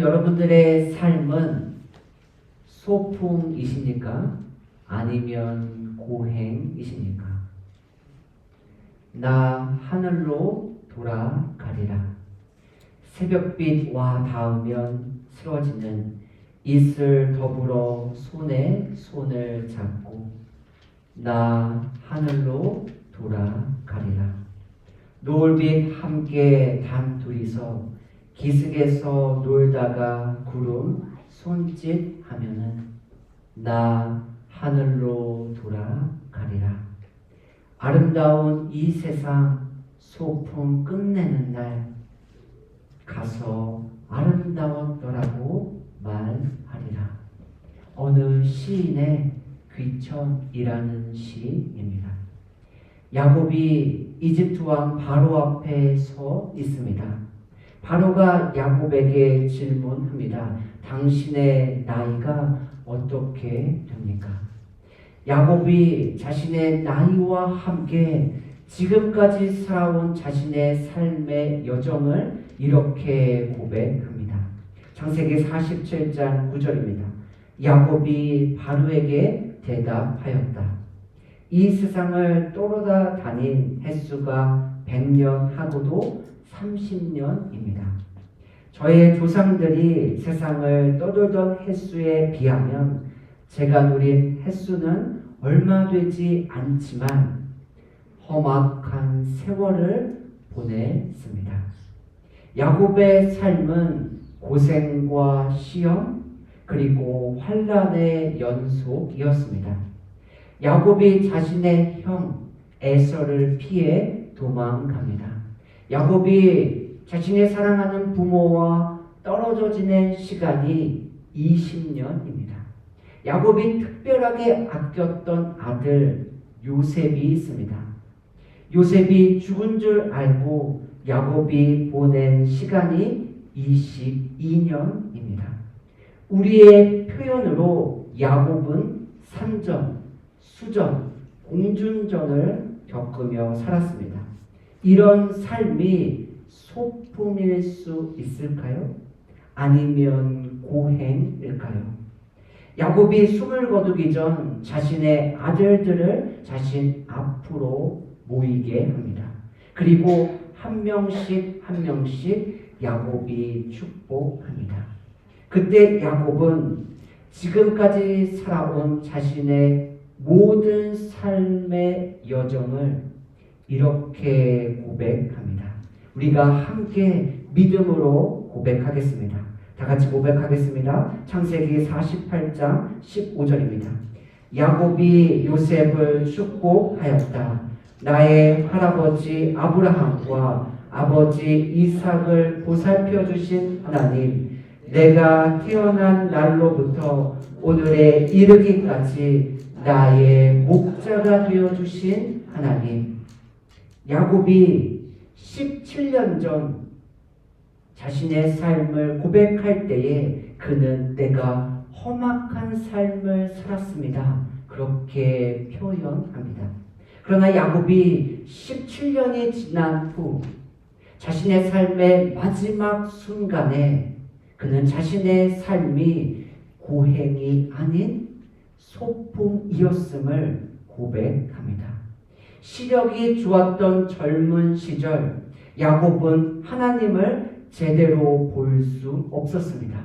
여러분들의 삶은 소풍이십니까? 아니면 고행이십니까? 나 하늘로 돌아가리라. 새벽빛 와 닿으면 쓰러지는 이슬 더불어 손에 손을 잡고 나 하늘로 돌아가리라. 노을빛 함께 단 둘이서 기슭에서 놀다가 구름 손짓 하면은 나 하늘로 돌아가리라. 아름다운 이 세상 소풍 끝내는 날 가서 아름다웠더라고 말하리라. 어느 시인의 귀천이라는 시입니다. 야곱이 이집트 왕 바로 앞에 서 있습니다. 바로가 야곱에게 질문합니다. 당신의 나이가 어떻게 됩니까? 야곱이 자신의 나이와 함께 지금까지 살아온 자신의 삶의 여정을 이렇게 고백합니다. 창세기 47장 9절입니다. 야곱이 바로에게 대답하였다. 이 세상을 떠돌아 다닌 횟수가 100년 하고도 30년입니다. 저의 조상들이 세상을 떠돌던 횟수에 비하면 제가 누린 횟수는 얼마 되지 않지만 험악한 세월을 보냈습니다. 야곱의 삶은 고생과 시험 그리고 환란의 연속이었습니다. 야곱이 자신의 형 에서를 피해 도망갑니다. 야곱이 자신의 사랑하는 부모와 떨어져 지낸 시간이 20년입니다. 야곱이 특별하게 아꼈던 아들 요셉이 있습니다. 요셉이 죽은 줄 알고 야곱이 보낸 시간이 22년입니다. 우리의 표현으로 야곱은 산전, 수전, 공준전을 겪으며 살았습니다. 이런 삶이 소풍일 수 있을까요? 아니면 고행일까요? 야곱이 숨을 거두기 전 자신의 아들들을 자신 앞으로 모이게 합니다. 그리고 한 명씩 한 명씩 야곱이 축복합니다. 그때 야곱은 지금까지 살아온 자신의 모든 삶의 여정을 이렇게 고백합니다. 우리가 함께 믿음으로 고백하겠습니다. 다 같이 고백하겠습니다. 창세기 48장 15절입니다. 야곱이 요셉을 축복하였다. 나의 할아버지 아브라함과 아버지 이삭을 보살펴 주신 하나님, 내가 태어난 날로부터 오늘에 이르기까지 나의 목자가 되어 주신 하나님. 야곱이 17년 전 자신의 삶을 고백할 때에 그는 내가 험악한 삶을 살았습니다. 그렇게 표현합니다. 그러나 야곱이 17년이 지난 후 자신의 삶의 마지막 순간에 그는 자신의 삶이 고행이 아닌 소풍이었음을 고백합니다. 시력이 좋았던 젊은 시절 야곱은 하나님을 제대로 볼 수 없었습니다.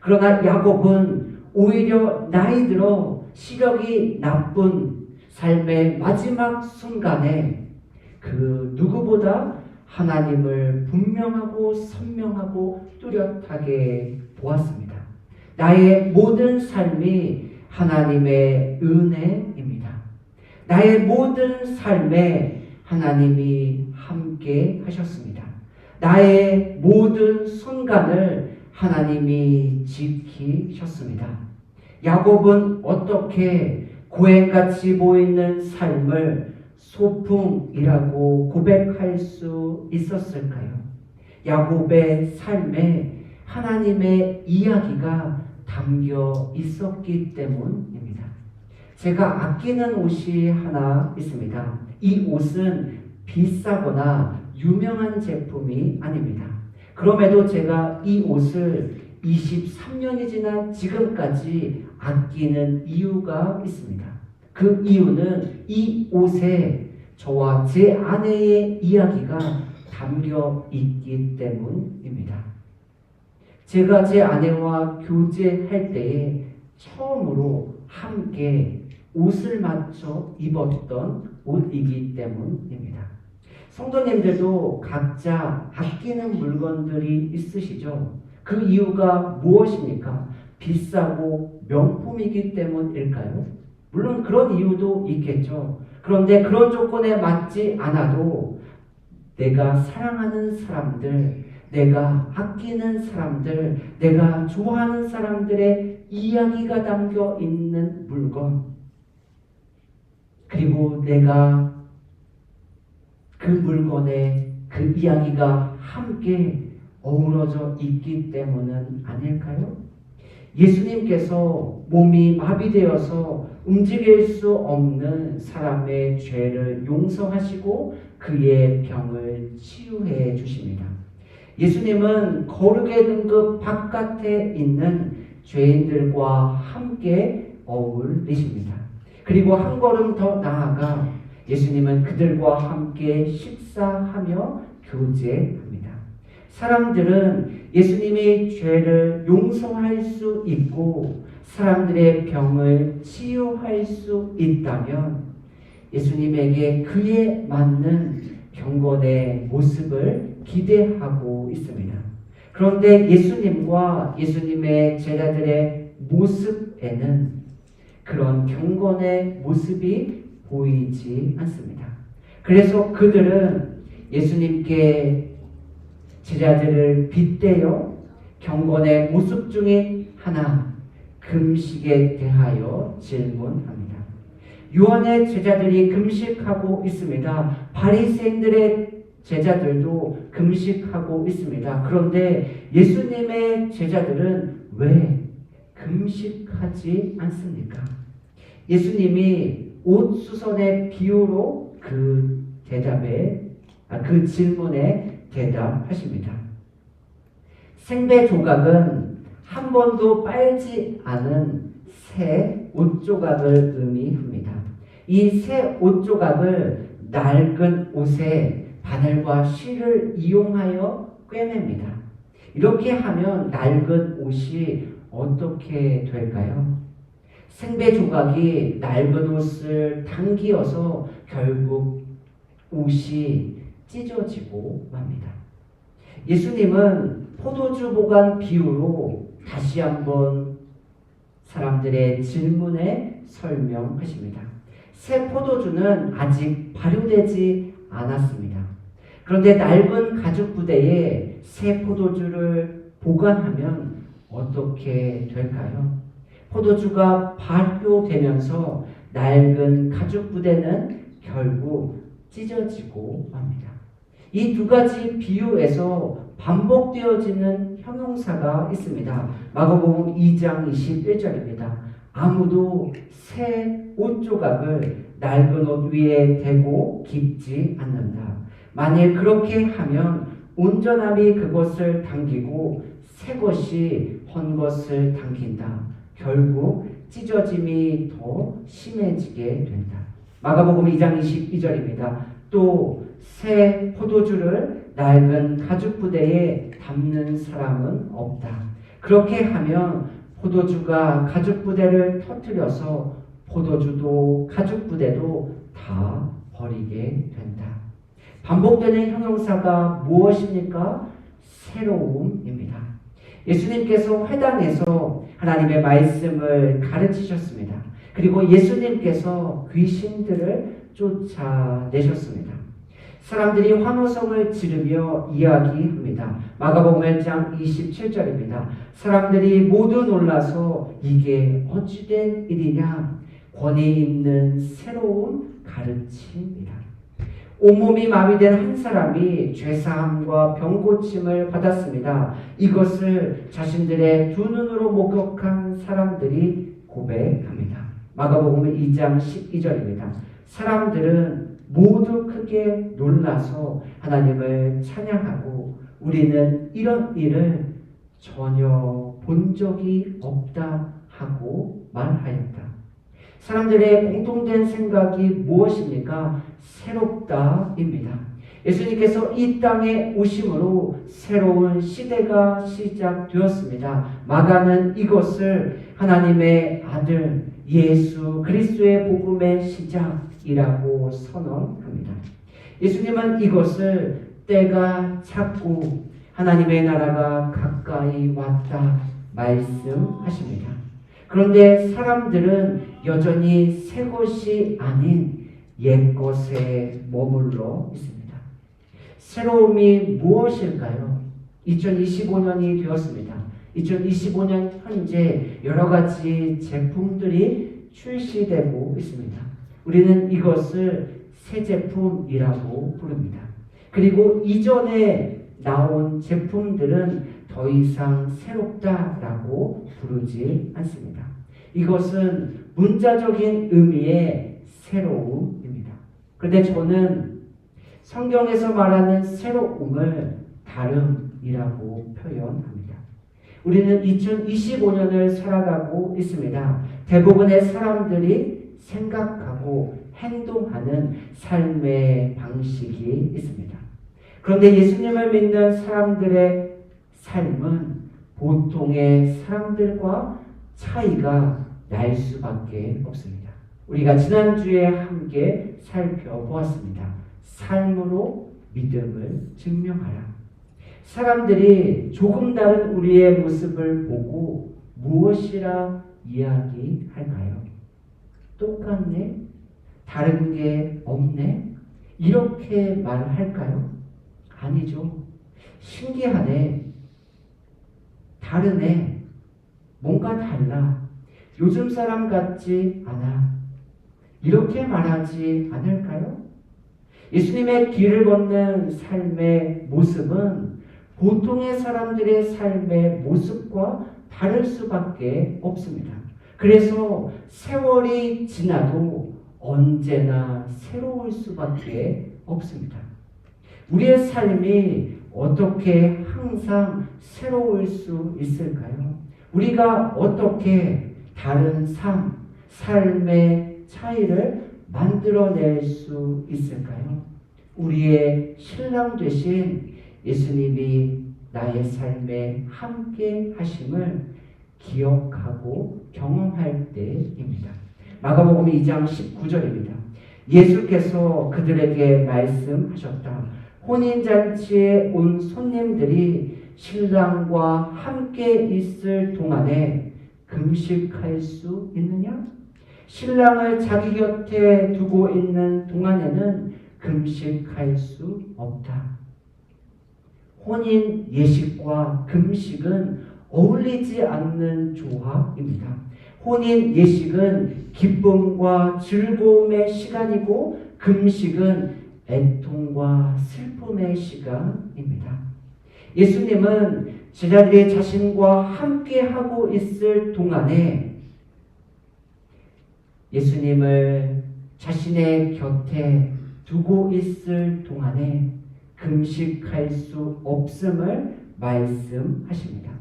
그러나 야곱은 오히려 나이 들어 시력이 나쁜 삶의 마지막 순간에 그 누구보다 하나님을 분명하고 선명하고 뚜렷하게 보았습니다. 나의 모든 삶이 하나님의 은혜입니다. 나의 모든 삶에 하나님이 함께 하셨습니다. 나의 모든 순간을 하나님이 지키셨습니다. 야곱은 어떻게 고행같이 보이는 삶을 소풍이라고 고백할 수 있었을까요? 야곱의 삶에 하나님의 이야기가 담겨 있었기 때문입니다. 제가 아끼는 옷이 하나 있습니다. 이 옷은 비싸거나 유명한 제품이 아닙니다. 그럼에도 제가 이 옷을 23년이 지난 지금까지 아끼는 이유가 있습니다. 그 이유는 이 옷에 저와 제 아내의 이야기가 담겨 있기 때문입니다. 제가 제 아내와 교제할 때에 처음으로 함께 옷을 맞춰 입었던 옷이기 때문입니다. 성도님들도 각자 아끼는 물건들이 있으시죠? 그 이유가 무엇입니까? 비싸고 명품이기 때문일까요? 물론 그런 이유도 있겠죠. 그런데 그런 조건에 맞지 않아도 내가 사랑하는 사람들, 내가 아끼는 사람들, 내가 좋아하는 사람들의 이야기가 담겨 있는 물건, 그리고 내가 그 물건에 그 이야기가 함께 어우러져 있기 때문은 아닐까요? 예수님께서 몸이 마비되어서 움직일 수 없는 사람의 죄를 용서하시고 그의 병을 치유해 주십니다. 예수님은 거룩의 등급 바깥에 있는 죄인들과 함께 어울리십니다. 그리고 한 걸음 더 나아가 예수님은 그들과 함께 식사하며 교제합니다. 사람들은 예수님의 죄를 용서할 수 있고 사람들의 병을 치유할 수 있다면 예수님에게 그에 맞는 경건의 모습을 기대하고 있습니다. 그런데 예수님과 예수님의 제자들의 모습에는 그런 경건의 모습이 보이지 않습니다. 그래서 그들은 예수님께 제자들을 빗대어 경건의 모습 중에 하나 금식에 대하여 질문합니다. 요한의 제자들이 금식하고 있습니다. 바리새인들의 제자들도 금식하고 있습니다. 그런데 예수님의 제자들은 왜 금식하지 않습니까? 예수님이 옷 수선의 비유로 그 대답에 아, 그 질문에 대답하십니다. 생배 조각은 한 번도 빨지 않은 새 옷 조각을 의미합니다. 이 새 옷 조각을 낡은 옷에 바늘과 실을 이용하여 꿰맵니다. 이렇게 하면 낡은 옷이 어떻게 될까요? 생배 조각이 낡은 옷을 당기어서 결국 옷이 찢어지고 맙니다. 예수님은 포도주 보관 비유로 다시 한번 사람들의 질문에 설명하십니다. 새 포도주는 아직 발효되지 않았습니다. 그런데 낡은 가죽 부대에 새 포도주를 보관하면 어떻게 될까요? 포도주가 발효되면서 낡은 가죽 부대는 결국 찢어지고 맙니다. 이 두 가지 비유에서 반복되어지는 형용사가 있습니다. 마가복음 2장 21절입니다. 아무도 새 옷 조각을 낡은 옷 위에 대고 깁지 않는다. 만일 그렇게 하면 온전함이 그것을 당기고 새 것이 헌 것을 당긴다. 결국 찢어짐이 더 심해지게 된다. 마가복음 2장 22절입니다. 또 새 포도주를 낡은 가죽 부대에 담는 사람은 없다. 그렇게 하면 포도주가 가죽 부대를 터뜨려서 포도주도 가죽 부대도 다 버리게 된다. 반복되는 형용사가 무엇입니까? 새로움입니다. 예수님께서 회당에서 하나님의 말씀을 가르치셨습니다. 그리고 예수님께서 귀신들을 쫓아내셨습니다. 사람들이 환호성을 지르며 이야기합니다. 마가복음 1장 27절입니다. 사람들이 모두 놀라서 이게 어찌된 일이냐? 권위 있는 새로운 가르침이다. 온몸이 마비된 한 사람이 죄사함과 병고침을 받았습니다. 이것을 자신들의 두 눈으로 목격한 사람들이 고백합니다. 마가복음 2장 12절입니다. 사람들은 모두 크게 놀라서 하나님을 찬양하고 우리는 이런 일을 전혀 본 적이 없다 하고 말하였다. 사람들의 공통된 생각이 무엇입니까? 새롭다입니다. 예수님께서 이 땅에 오심으로 새로운 시대가 시작되었습니다. 마가는 이것을 하나님의 아들 예수 그리스도의 복음의 시작이라고 선언합니다. 예수님은 이것을 때가 찼고 하나님의 나라가 가까이 왔다 말씀하십니다. 그런데 사람들은 여전히 새 것이 아닌 옛 것에 머물러 있습니다. 새로움이 무엇일까요? 2025년이 되었습니다. 2025년 현재 여러 가지 제품들이 출시되고 있습니다. 우리는 이것을 새 제품이라고 부릅니다. 그리고 이전에 나온 제품들은 더 이상 새롭다라고 부르지 않습니다. 이것은 문자적인 의미의 새로움입니다. 그런데 저는 성경에서 말하는 새로움을 다름이라고 표현합니다. 우리는 2025년을 살아가고 있습니다. 대부분의 사람들이 생각하고 행동하는 삶의 방식이 있습니다. 그런데 예수님을 믿는 사람들의 삶은 보통의 사람들과 차이가 날 수밖에 없습니다. 우리가 지난주에 함께 살펴보았습니다. 삶으로 믿음을 증명하라. 사람들이 조금 다른 우리의 모습을 보고 무엇이라 이야기할까요? 똑같네? 다른 게 없네? 이렇게 말할까요? 아니죠. 신기하네. 다르네. 뭔가 달라. 요즘 사람 같지 않아. 이렇게 말하지 않을까요? 예수님의 길을 걷는 삶의 모습은 보통의 사람들의 삶의 모습과 다를 수밖에 없습니다. 그래서 세월이 지나도 언제나 새로울 수밖에 없습니다. 우리의 삶이 어떻게 항상 새로울 수 있을까요? 우리가 어떻게 다른 삶, 삶의 차이를 만들어낼 수 있을까요? 우리의 신랑 되신 예수님이 나의 삶에 함께 하심을 기억하고 경험할 때입니다. 마가복음 2장 19절입니다. 예수께서 그들에게 말씀하셨다. 혼인잔치에 온 손님들이 신랑과 함께 있을 동안에 금식할 수 있느냐? 신랑을 자기 곁에 두고 있는 동안에는 금식할 수 없다. 혼인 예식과 금식은 어울리지 않는 조합입니다. 혼인 예식은 기쁨과 즐거움의 시간이고 금식은 애통과 슬픔의 시간입니다. 예수님은 제자들이 자신과 함께 하고 있을 동안에 예수님을 자신의 곁에 두고 있을 동안에 금식할 수 없음을 말씀하십니다.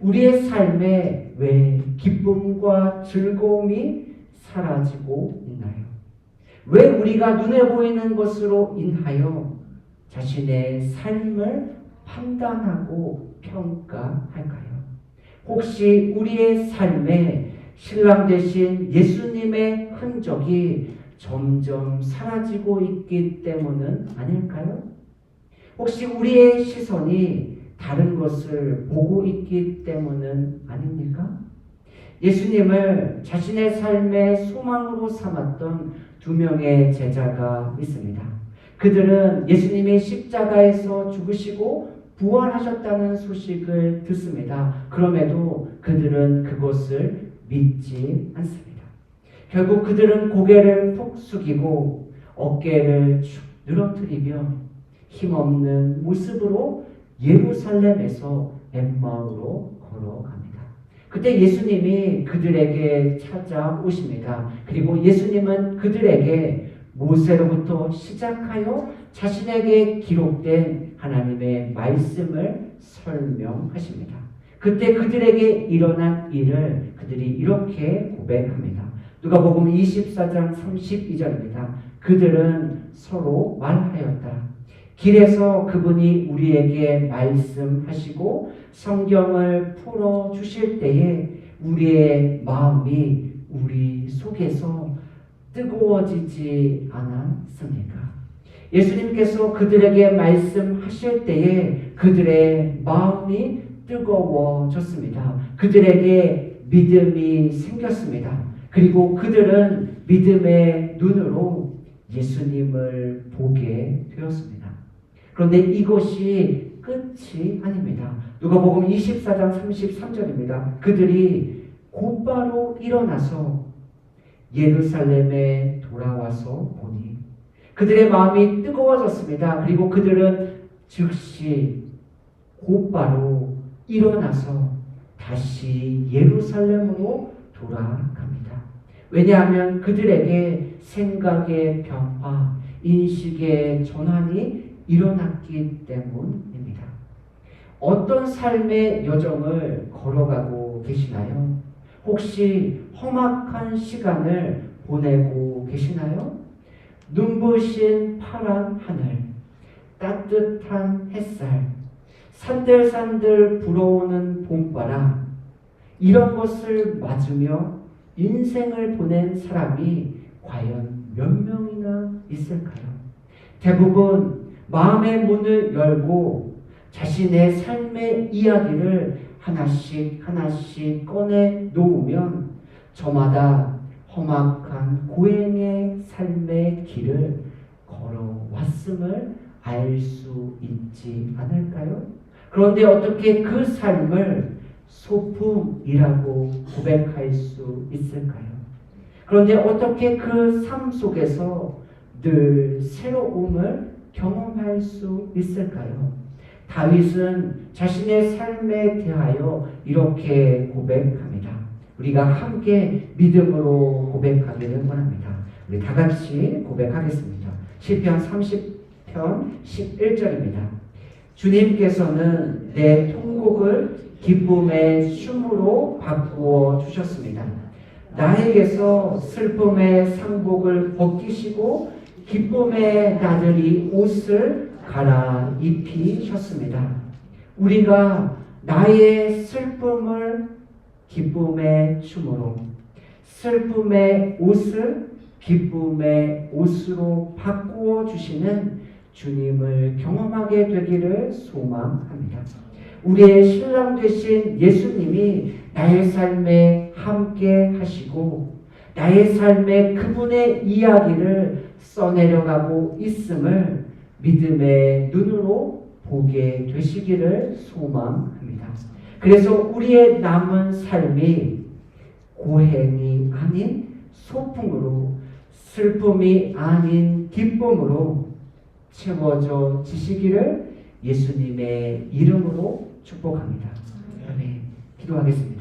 우리의 삶에 왜 기쁨과 즐거움이 사라지고 있나요? 왜 우리가 눈에 보이는 것으로 인하여 자신의 삶을 판단하고 평가할까요? 혹시 우리의 삶에 신랑 대신 예수님의 흔적이 점점 사라지고 있기 때문은 아닐까요? 혹시 우리의 시선이 다른 것을 보고 있기 때문은 아닙니까? 예수님을 자신의 삶의 소망으로 삼았던 두 명의 제자가 있습니다. 그들은 예수님이 십자가에서 죽으시고 부활하셨다는 소식을 듣습니다. 그럼에도 그들은 그것을 믿지 않습니다. 결국 그들은 고개를 푹 숙이고 어깨를 축 늘어뜨리며 힘없는 모습으로 예루살렘에서 엠마오로 걸어갑니다. 그때 예수님이 그들에게 찾아오십니다. 그리고 예수님은 그들에게 모세로부터 시작하여 자신에게 기록된 하나님의 말씀을 설명하십니다. 그때 그들에게 일어난 일을 그들이 이렇게 고백합니다. 누가복음 24장 32절입니다. 그들은 서로 말하였다. 길에서 그분이 우리에게 말씀하시고 성경을 풀어 주실 때에 우리의 마음이 우리 속에서 뜨거워지지 않았습니까? 예수님께서 그들에게 말씀하실 때에 그들의 마음이 뜨거워졌습니다. 그들에게 믿음이 생겼습니다. 그리고 그들은 믿음의 눈으로 예수님을 보게 되었습니다. 그런데 이것이 끝이 아닙니다. 누가복음 24장 33절입니다. 그들이 곧바로 일어나서 예루살렘에 돌아와서 보니 그들의 마음이 뜨거워졌습니다. 그리고 그들은 즉시 곧바로 일어나서 다시 예루살렘으로 돌아갑니다. 왜냐하면 그들에게 생각의 변화, 인식의 전환이 일어났기 때문입니다. 어떤 삶의 여정을 걸어가고 계시나요? 혹시 험악한 시간을 보내고 계시나요? 눈부신 파란 하늘, 따뜻한 햇살, 산들산들 불어오는 봄바람, 이런 것을 맞으며 인생을 보낸 사람이 과연 몇 명이나 있을까요? 대부분 마음의 문을 열고 자신의 삶의 이야기를 하나씩 하나씩 꺼내 놓으면 저마다 험악한 고행의 삶의 길을 걸어왔음을 알 수 있지 않을까요? 그런데 어떻게 그 삶을 소품이라고 고백할 수 있을까요? 그런데 어떻게 그 삶 속에서 늘 새로움을 경험할 수 있을까요? 다윗은 자신의 삶에 대하여 이렇게 고백합니다. 우리가 함께 믿음으로 고백하기를 원합니다. 우리 다 같이 고백하겠습니다. 시편 30편 11절입니다. 주님께서는 내 통곡을 기쁨의 춤으로 바꾸어 주셨습니다. 나에게서 슬픔의 상복을 벗기시고 기쁨의 나들이 옷을 갈아입히셨습니다. 우리가 나의 슬픔을 기쁨의 춤으로 슬픔의 옷을 기쁨의 옷으로 바꾸어 주시는 주님을 경험하게 되기를 소망합니다. 우리의 신랑 되신 예수님이 나의 삶에 함께 하시고 나의 삶에 그분의 이야기를 써내려가고 있음을 믿음의 눈으로 보게 되시기를 소망합니다. 그래서 우리의 남은 삶이 고행이 아닌 소풍으로 슬픔이 아닌 기쁨으로 채워져 지시기를 예수님의 이름으로 축복합니다. 아멘. 기도하겠습니다.